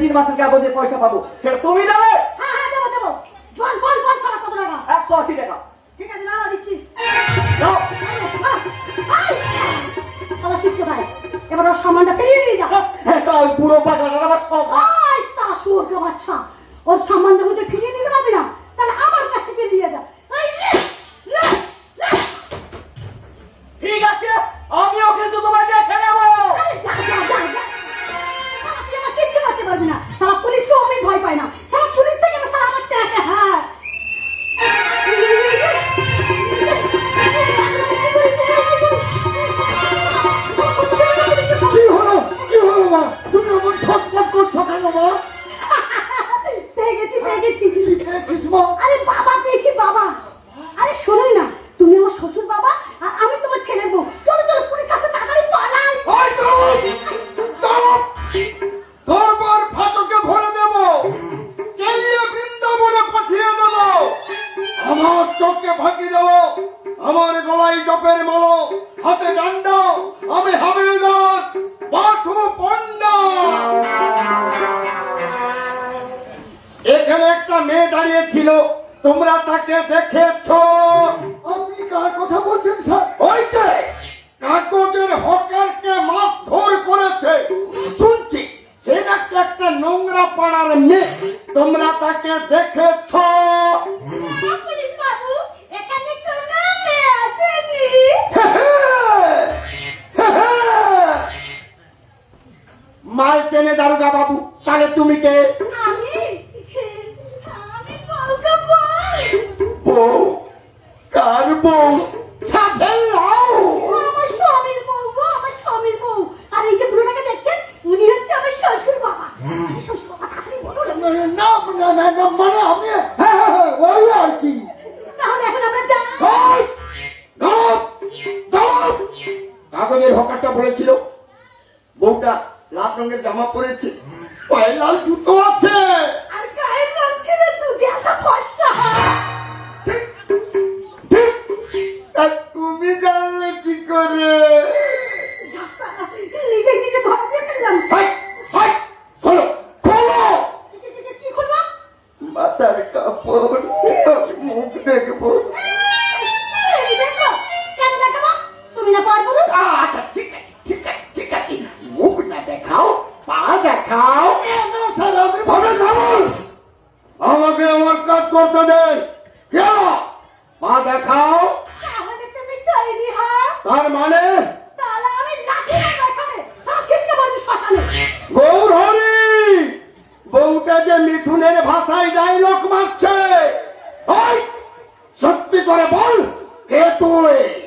তিন মাসের কাগজে পয়সা পাবো। সেটা তুমি দেবে? হ্যাঁ হ্যাঁ দেবো দেবো। বল বল বল সারা কত টাকা? একশো আশি টাকা। ঠিক আছে দাঁড়া দিচ্ছি। দাও। আমার ভাই। এবার ওর সামানটা পেরিয়ে নিয়ে যাও হ্যাঁ তা ওই বুড়ো পাগলাটা আমার সব। তারা শুয়োরকে বাচ্চা। ওর সম্মান যখন তুই ফিরিয়ে দিতে পারবি না? মেয়ে দাঁড়িয়ে ছিল তোমরা তাকে দেখেছ। আপনি কার কথা বলছেন স্যার? ওই যে কাগজের হকারকে মারধর করেছে। শুনছি সে নাকি একটা নোংরা পাড়ার মেয়ে। তোমরা তাকে দেখেছ। মেয়ে মাল চেনে দারুগা বাবু তাহলে তুমি কে? বউ কার বউ সাধেল লাও আমার স্বামীর বউ গো, আমার স্বামীর বউ। আর এই যে বুড়োটাকে দেখছেন, উনি হচ্ছে আমার শ্বশুর বাবা। শ্বশুর বাবা, তাড়াতাড়ি বলুন। না না না না মানে আমি হ্যাঁ হ্যাঁ, হ্যাঁ, ওই আর কি তাহলে এখন আমরা যাই। কাগজের হকারটা বলেছিল বউটা লাল রঙের জামা পরেছে পায়ে লাল জুতো আছে তুমি জানলে কি করে নিজে নিজে ধরা দিয়ে ফেললাম। হাই হাই খোলো খোলো কি- কি- কি- কি করলাম? মাথার কাপড় মুখ দেখব করে বল এ তুই।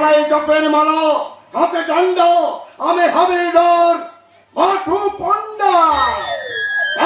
গলায় জপের মালা, হাতে ডান্ডা আমি হাবিলদার মাঠু পন্ডা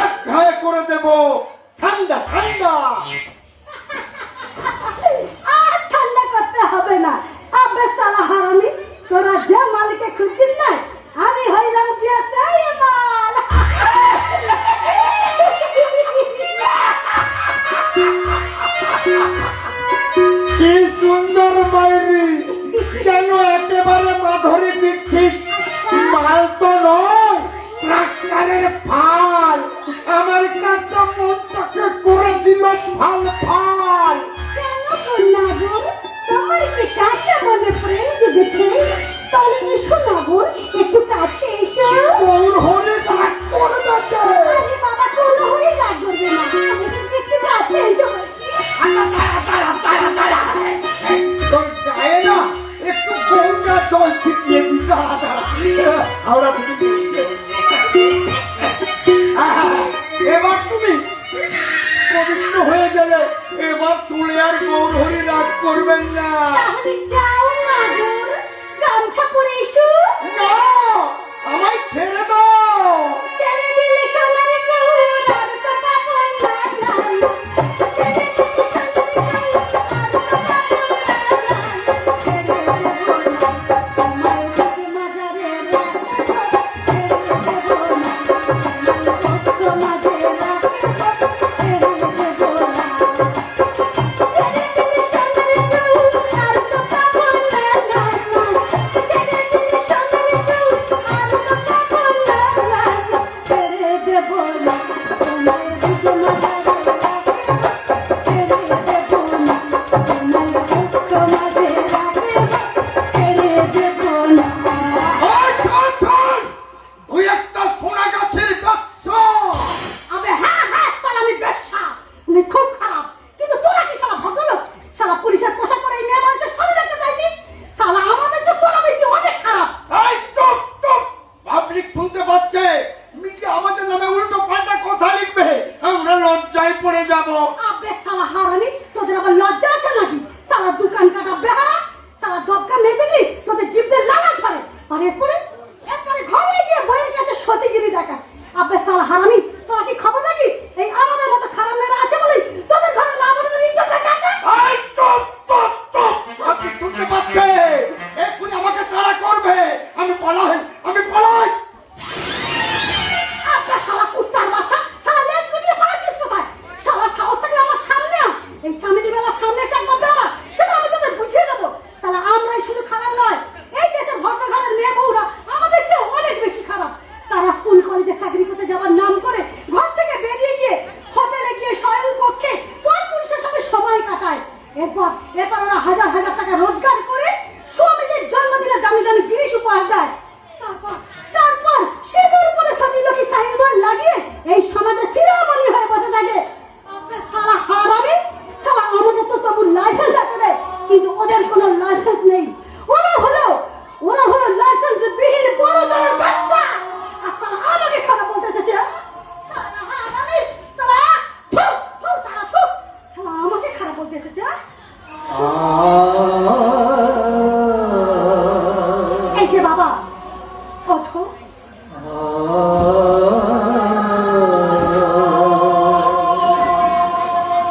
এক ঘায়ে করে দেব, ঠান্ডা ঠান্ডা। আর ঠান্ডা করতে হবে না। আব্বা সালা হারামি, তোরা যে মালিকে খুঁজছিস না, আমি হইলাম যে সেই টাকা আপনি সাল হারাম কিন্তু ওদের কোনো লাইসেন্স নেই। ওরা হলো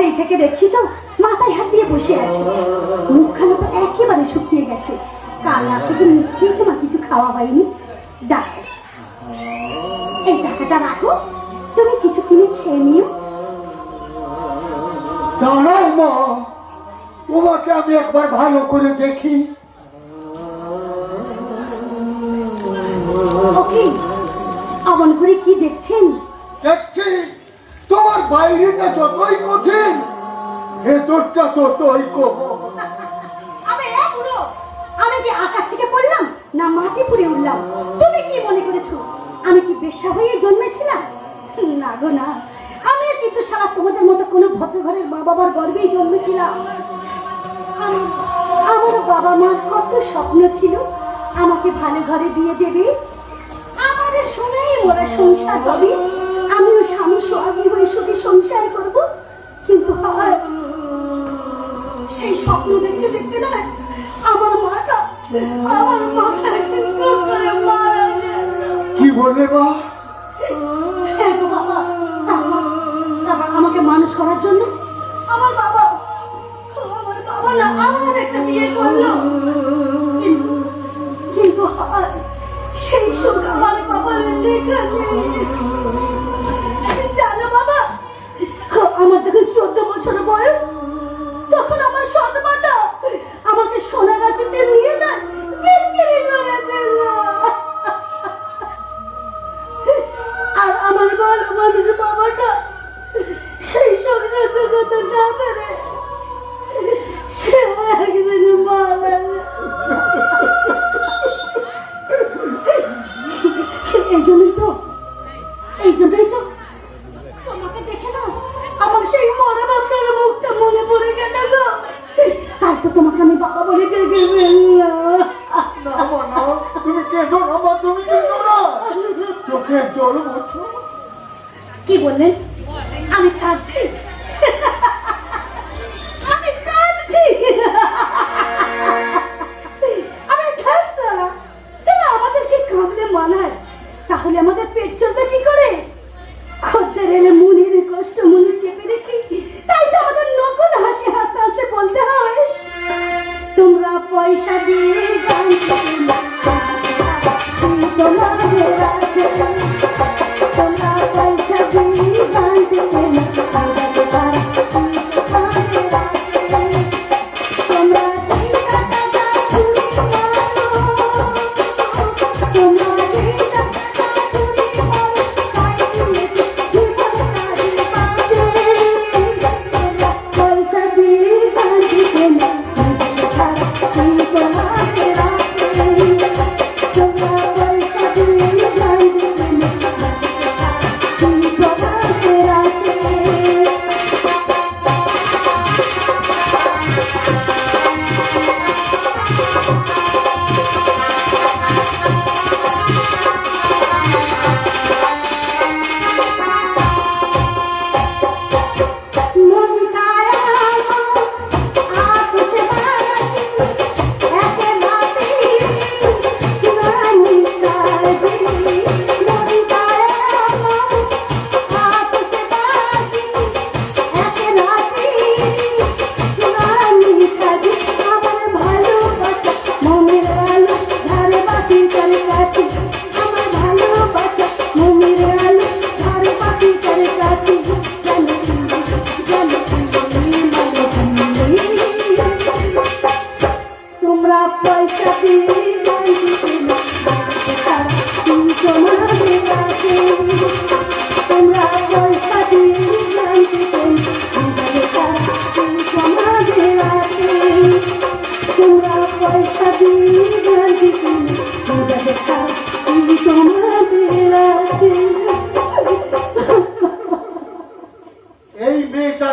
সেই থেকে দেখছি তো মাথায় হাত দিয়ে বসে আছে। মুখখানা তো একেবারে শুকিয়ে গেছে। কাল রাত থেকে নিশ্চয়ই তোমার কিছু খাওয়া হয়নি। এই টাকাটা রাখো। তুমি কিছু কিনে খেয়ে নিও। দাঁড়াও মা। তোমাকে আমি একবার ভালো করে দেখি। ওকে অমন করে কি দেখছেন? দেখছি। তোমার বাইরেটা যতই কঠিন, ভেতরটা ততই কম। আমি কি আকাশ থেকে পড়লাম না মাটি পুড়ে উঠলাম? তুমি কি মনে করেছ আমি কি জন্মেছিলাম? না গো, না। তোমাদের মতো কোনো জন্মেছিলাম। বাবা মার কত স্বপ্ন ছিল আমাকে ভালো ঘরে বিয়ে দেবে। আমার শুনেই ওরা সংসার হবে। আমি স্বামী হয়ে শুধু সংসার করব কিন্তু হয় সেই স্বপ্ন দেখতে দেখতে নয় আমার মাটা আমার মাটা কি বললে হ্যাঁ মা? আমাকে মানুষ করার জন্য আমার বাবা আমার বাবা না আমার একটা বিয়ে করল। সেই সুখ আমার বাবার লেখা নেই। বয়স That's.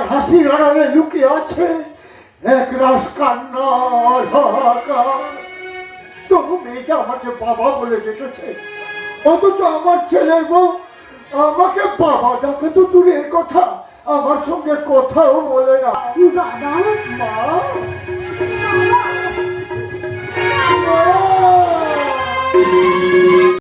হাসি আড়ালে লুকিয়ে আছে। এক রাস কান্নার হাহাকার আমাকে বাবা বলে ডেকেছে অথচ আমার ছেলের বউ আমাকে বাবা ডাকে তো দূরের কথা আমার সঙ্গে কথাও বলে না। দাদা মা।